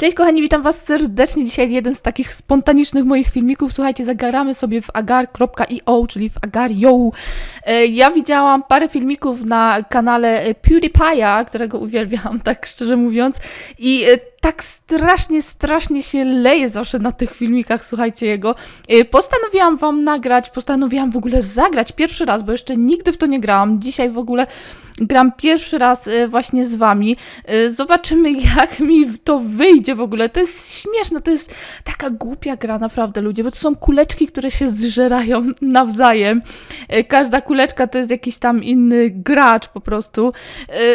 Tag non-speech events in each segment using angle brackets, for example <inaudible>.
Cześć kochani, witam was serdecznie. Dzisiaj jeden z takich spontanicznych moich filmików. Słuchajcie, zagaramy sobie w agar.io, czyli w agario. E, Ja widziałam parę filmików na kanale PewDiePie'a, którego uwielbiam, <laughs> tak szczerze mówiąc. I e, tak strasznie, strasznie się leje zawsze na tych filmikach, słuchajcie jego. E, Postanowiłam wam nagrać, postanowiłam w ogóle zagrać pierwszy raz, bo jeszcze nigdy w to nie grałam. Dzisiaj w ogóle gram pierwszy raz e, właśnie z wami. E, Zobaczymy, <laughs> jak mi to wyjdzie w ogóle. To jest śmieszne, to jest taka głupia gra, naprawdę, ludzie, bo to są kuleczki, które się zżerają <laughs> nawzajem. E, Każda kuleczka to jest jakiś tam inny gracz po prostu.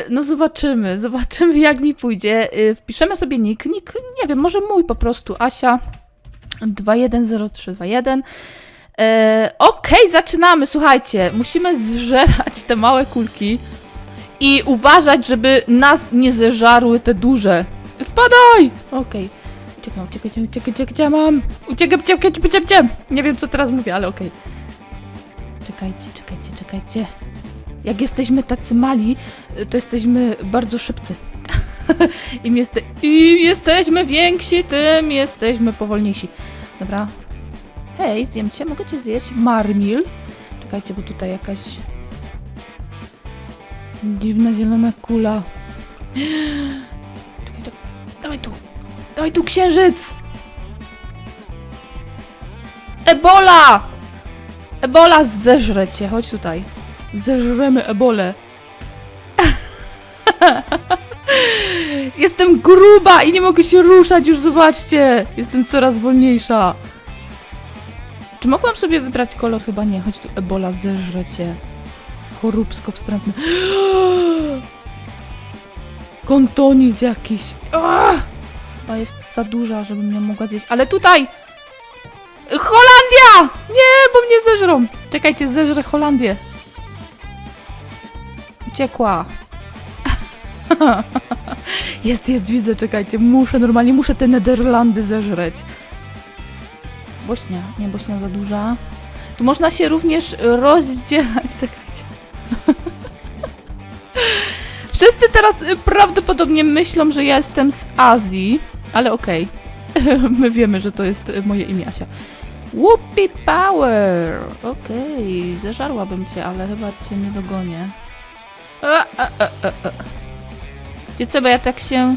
No zobaczymy, <laughs> zobaczymy, jak mi pójdzie. Wpiszemy sobie nick, nick, nie wiem, może mój po prostu, Asia 210321. E, Okej, zaczynamy. Słuchajcie, musimy zżerać te małe kulki i uważać, żeby nas nie zeżarły te duże. Spadaj! Okej. Uciekam, uciekam, uciekam, uciekam, uciekam, mam. Uciekam, uciekam, uciekam, uciekam. Nie wiem, co teraz mówię, ale okej. Czekajcie, czekajcie, czekajcie. Jak jesteśmy tacy mali, to jesteśmy bardzo szybcy. <laughs> Im, jeste Im jesteśmy więksi, tym jesteśmy powolniejsi. Dobra. Hej, zjem cię, mogę cię zjeść? Marmil. Czekajcie, bo tutaj jakaś dziwna zielona kula. Czekaj, czekaj. Dawaj tu. Dawaj tu, księżyc! Ebola! Ebola zeżre cię, chodź tutaj. Zeżremy ebolę. <laughs> Jestem gruba i nie mogę się ruszać, już zobaczcie. Jestem coraz wolniejsza. Czy mogłam sobie wybrać kolor? Chyba nie. Chodź tu, ebola, zeżre cię. Choróbsko wstrętny. <gasps> Kontoniz jakiś. Ah! Chyba jest za duża, żebym ją mogła zjeść. Ale tutaj! Holandia! Nie, bo mnie zeżrą. Czekajcie, zeżrę Holandię. Uciekła. <laughs> jest, jest, widzę, czekajcie. Muszę, normalnie muszę te Nederlandy zeżreć. Bośnia, nie, Bośnia za duża. Tu można się również rozdzielać, <laughs> czekajcie. <laughs> Wszyscy teraz y, prawdopodobnie myślą, że ja jestem z Azji, ale okej. <laughs> My wiemy, że to jest y, moje imię Asia. Whoopie Power! Okej, zeżarłabym cię, ale chyba cię nie dogonię. A, co, bo ja tak się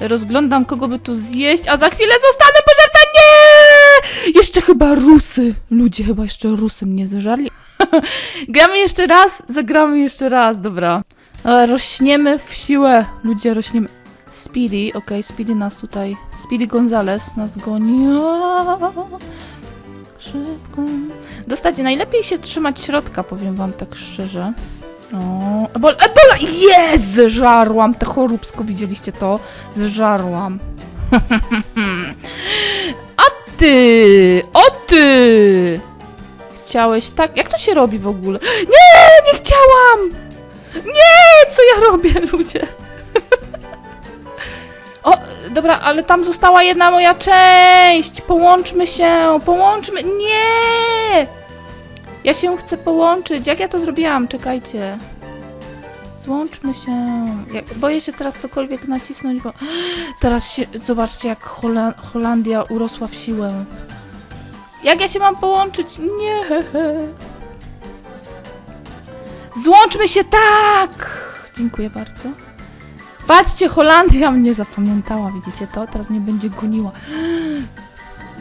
rozglądam, kogo by tu zjeść, a za chwilę zostanę pożarta. Nie! Jeszcze chyba Rusy. Ludzie chyba jeszcze Rusy mnie zeżarli. <laughs> Gramy jeszcze raz? Zagramy jeszcze raz, dobra. E, rośniemy w siłę. Ludzie, rośniemy. Speedy, okej, Speedy nas tutaj... Speedy Gonzales nas goni. Szybko. Dostać, najlepiej się trzymać środka, powiem wam tak szczerze. O, ebola, ebola! Jest! Zeżarłam te choróbsko, widzieliście to? Zeżarłam. <laughs> A ty! O ty! Chciałeś tak? Jak to się robi w ogóle? Nie! Nie chciałam! Nie! Co ja robię, <laughs> ludzie? O, dobra, ale tam została jedna moja część! Połączmy się! Połączmy! Nie! Ja się chcę połączyć. Jak ja to zrobiłam? Czekajcie. Złączmy się. Ja boję się teraz cokolwiek nacisnąć, bo <gasps> teraz się. Zobaczcie, jak Hola Holandia urosła w siłę. Jak ja się mam połączyć? Nie. Złączmy się tak! Dziękuję bardzo. Patrzcie, Holandia mnie zapamiętała, widzicie to? Teraz mnie będzie goniła.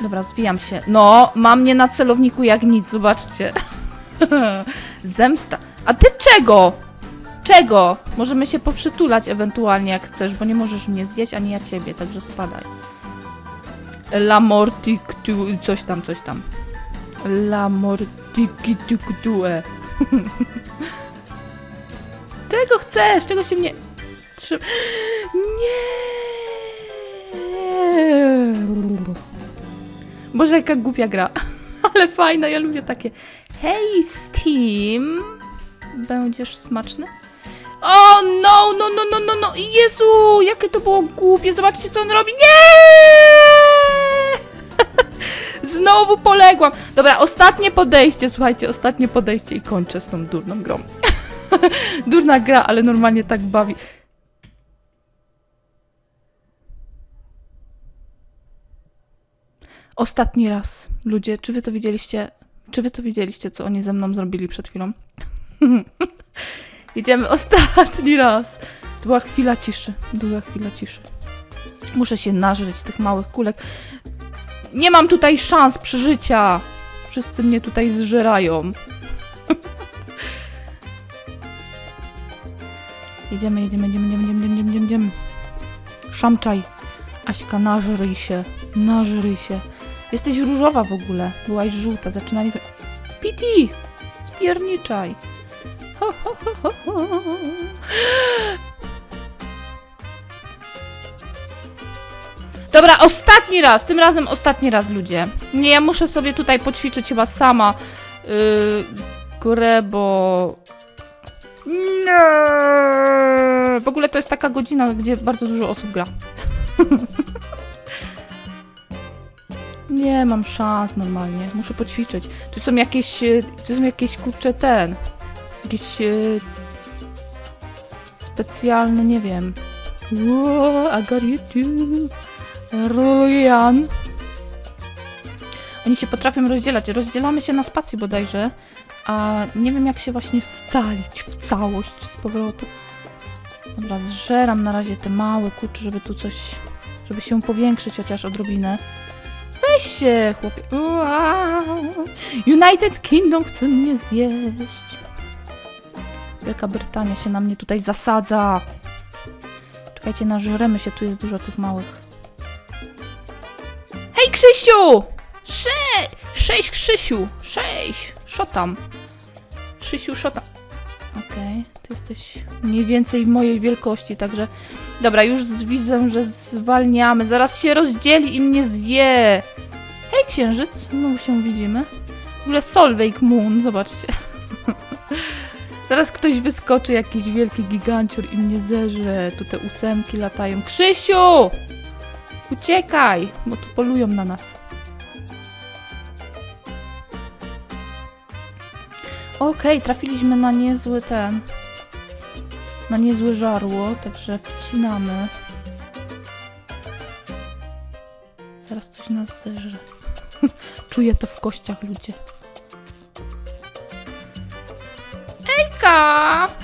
Dobra, zwijam się. No, mam mnie na celowniku jak nic, zobaczcie. <laughs> Zemsta. A ty czego? Czego? Możemy się poprzytulać ewentualnie jak chcesz, bo nie możesz mnie zjeść, ani ja ciebie, także spadaj. La morti coś tam, coś tam. La morti due. <laughs> Czego chcesz? Czego się mnie... Trzy... Nie! Boże, jaka głupia gra. <laughs> Ale fajna, ja lubię takie. Hej, Steam! Będziesz smaczny? O, no, no, no, no, no, no! Jezu, jakie to było głupie! Zobaczcie, co on robi! Nie! Znowu poległam! Dobra, ostatnie podejście, słuchajcie, ostatnie podejście i kończę z tą durną grą. <laughs> Durna gra, ale normalnie tak bawi. Ostatni raz. Ludzie, czy wy to widzieliście? Czy wy to widzieliście, co oni ze mną zrobili przed chwilą? <laughs> Idziemy ostatni raz. Była chwila ciszy. Długa chwila ciszy. Muszę się nażreć tych małych kulek. Nie mam tutaj szans przeżycia. Wszyscy mnie tutaj zżerają. <laughs> jedziemy, jedziemy, jedziemy, jedziemy, jedziemy, jedziemy, jedziemy, jedziemy. Szamczaj. Aśka, nażryj się. Nażryj się. Jesteś różowa w ogóle. Byłaś żółta. Zaczynali... Piti! Spierniczaj. Ho, ho, ho. Dobra, ostatni raz, tym razem ostatni raz, ludzie. Nie, ja muszę sobie tutaj poćwiczyć chyba sama yy, grę, bo... Nie. W ogóle to jest taka godzina, gdzie bardzo dużo osób gra. <laughs> Nie mam szans normalnie, muszę poćwiczyć. Tu są jakieś, e, tu są jakieś kurcze ten, jakieś e, specjalne, nie wiem. Wow, I got. Ryan. Oni się potrafią rozdzielać. Rozdzielamy się na spacji bodajże, a nie wiem jak się właśnie scalić w całość z powrotem. Dobra, zżeram na razie te małe kurcze, żeby tu coś, żeby się powiększyć chociaż odrobinę. Weź się, chłopie. United Kingdom chce mnie zjeść. Wielka Brytania się na mnie tutaj zasadza. Czekajcie, nażremy się, tu jest dużo tych małych. Krzysiu! Sze sześć, Krzysiu! Sześć! Szotam. Krzysiu, szotam. Okej, ty jesteś mniej więcej mojej wielkości, także... Dobra, już widzę, że zwalniamy. Zaraz się rozdzieli i mnie zje. Hej, księżyc! Znowu się widzimy. W ogóle Solveig Moon, zobaczcie. <laughs> Zaraz ktoś wyskoczy, jakiś wielki gigancior i mnie zeżre. Tu te ósemki latają. Krzysiu! Uciekaj, bo tu polują na nas. Okej, trafiliśmy na niezły ten. Na niezłe żarło, także wcinamy. Zaraz coś nas zeżre. <laughs> Czuję to w kościach, ludzie. Ejka!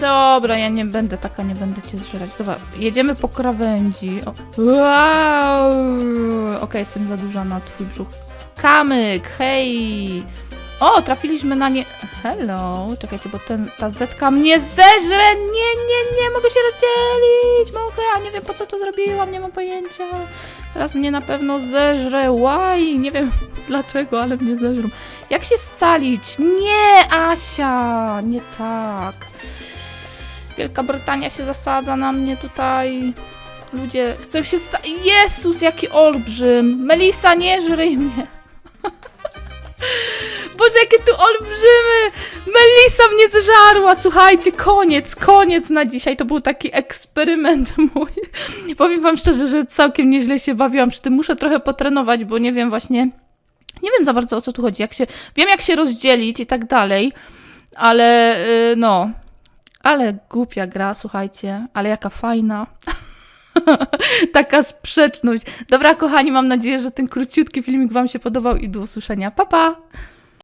Dobra, ja nie będę taka, nie będę cię zżerać. Dobra, jedziemy po krawędzi. O. Wow! Okej, jestem za duża na twój brzuch. Kamyk, hej! O, trafiliśmy na nie... Hello, czekajcie, bo ten, ta zetka mnie zeżre! Nie, nie, nie, mogę się rozdzielić! Mogę, a nie wiem po co to zrobiłam, nie mam pojęcia. Teraz mnie na pewno zeżre. Why? Nie wiem <laughs> dlaczego, ale mnie zeżrą. Jak się scalić? Nie, Asia! Nie tak. Wielka Brytania się zasadza na mnie tutaj. Ludzie, chcę się. Jezus, jaki olbrzym! Melisa, nie żryj mnie! <laughs> Boże, jakie tu olbrzymy! Melisa mnie zżarła! Słuchajcie, koniec, koniec na dzisiaj. To był taki eksperyment <laughs> mój. Powiem wam szczerze, że całkiem nieźle się bawiłam przy tym. Muszę trochę potrenować, bo nie wiem właśnie... Nie wiem za bardzo o co tu chodzi. Jak się... Wiem jak się rozdzielić i tak dalej, ale yy, no... Ale głupia gra, słuchajcie, ale jaka fajna. <laughs> Taka sprzeczność. Dobra, kochani, mam nadzieję, że ten króciutki filmik Wam się podobał i do usłyszenia. Pa, pa!